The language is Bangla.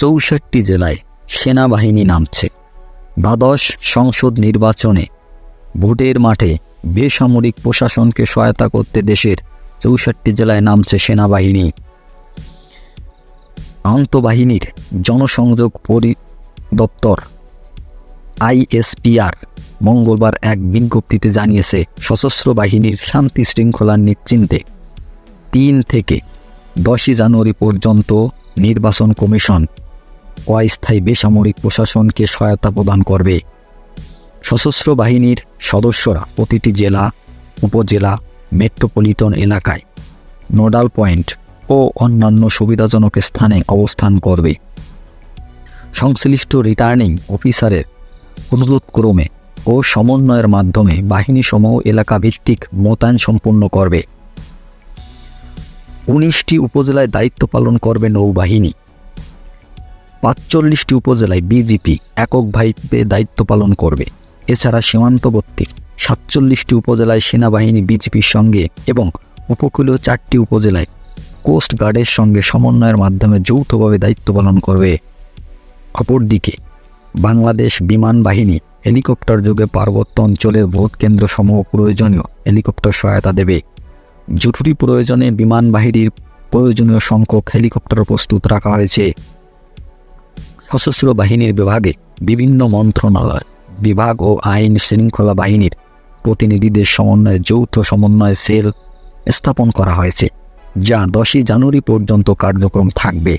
চৌষট্টি জেলায় সেনাবাহিনী নামছে। দ্বাদশ সংসদ নির্বাচনে ভোটের মাঠে বেসামরিক প্রশাসনকে সহায়তা করতে দেশের চৌষট্টি জেলায় নামছে সেনাবাহিনী। আন্তঃবাহিনীর জনসংযোগ পরিদপ্তর আইএসপিআর মঙ্গলবার এক বিজ্ঞপ্তিতে জানিয়েছে, সশস্ত্র বাহিনীর শান্তি শৃঙ্খলার নিশ্চিন্তে তিন থেকে দশই জানুয়ারি পর্যন্ত নির্বাচন কমিশন অস্থায়ী বেসামরিক প্রশাসনকে সহায়তা প্রদান করবে। সশস্ত্র বাহিনীর সদস্যরা প্রতিটি জেলা, উপজেলা, মেট্রোপলিটন এলাকায় নোডাল পয়েন্ট ও অন্যান্য সুবিধাজনক স্থানে অবস্থান করবে। সংশ্লিষ্ট রিটার্নিং অফিসারের অনুরোধক্রমে ও সমন্বয়ের মাধ্যমে বাহিনীসমূহ এলাকা ভিত্তিক মোতায়েন সম্পন্ন করবে। উনিশটি উপজেলায় দায়িত্ব পালন করবে নৌবাহিনী। পাঁচচল্লিশটি উপজেলায় বিজিপি এককভাবে দায়িত্ব পালন করবে। এছাড়া সীমান্তবর্তী সাতচল্লিশটি উপজেলায় সেনাবাহিনী বিজিপির সঙ্গে এবং উপকূলীয় চারটি উপজেলায় কোস্ট গার্ডের সঙ্গে সমন্বয়ের মাধ্যমে যৌথভাবে দায়িত্ব পালন করবে। অপরদিকে, বাংলাদেশ বিমান বাহিনী হেলিকপ্টার যোগে পার্বত্য অঞ্চলের ভোট কেন্দ্রসমূহ প্রয়োজনীয় হেলিকপ্টার সহায়তা দেবে। জরুরি প্রয়োজনে বিমান বাহিনীর প্রয়োজনীয় সংখ্যক হেলিকপ্টার প্রস্তুত রাখা হয়েছে। সশস্ত্র বাহিনীর বিভাগে বিভিন্ন মন্ত্রণালয়, বিভাগ ও আইন শৃঙ্খলা বাহিনীর প্রতিনিধিদের সমন্বয়ে যৌথ সমন্বয় সেল স্থাপন করা হয়েছে, যা দশই জানুয়ারি পর্যন্ত কার্যক্রম থাকবে।